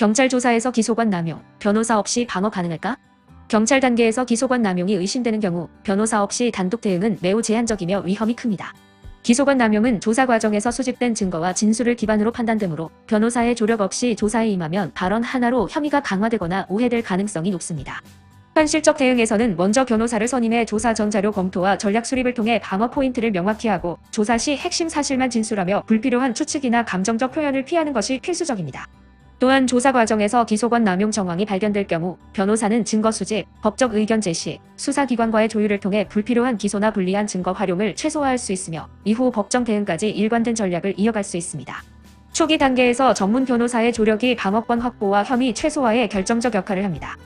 경찰 조사에서 기소관 남용, 변호사 없이 방어 가능할까? 경찰 단계에서 기소관 남용이 의심되는 경우 변호사 없이 단독 대응은 매우 제한적이며 위험이 큽니다. 기소관 남용은 조사 과정에서 수집된 증거와 진술을 기반으로 판단되므로 변호사의 조력 없이 조사에 임하면 발언 하나로 혐의가 강화되거나 오해될 가능성이 높습니다. 현실적 대응에서는 먼저 변호사를 선임해 조사 전 자료 검토와 전략 수립을 통해 방어 포인트를 명확히 하고 조사 시 핵심 사실만 진술하며 불필요한 추측이나 감정적 표현을 피하는 것이 필수적입니다. 또한 조사 과정에서 기소관 남용 정황이 발견될 경우 변호사는 증거 수집, 법적 의견 제시, 수사기관과의 조율을 통해 불필요한 기소나 불리한 증거 활용을 최소화할 수 있으며 이후 법정 대응까지 일관된 전략을 이어갈 수 있습니다. 초기 단계에서 전문 변호사의 조력이 방어권 확보와 혐의 최소화에 결정적 역할을 합니다.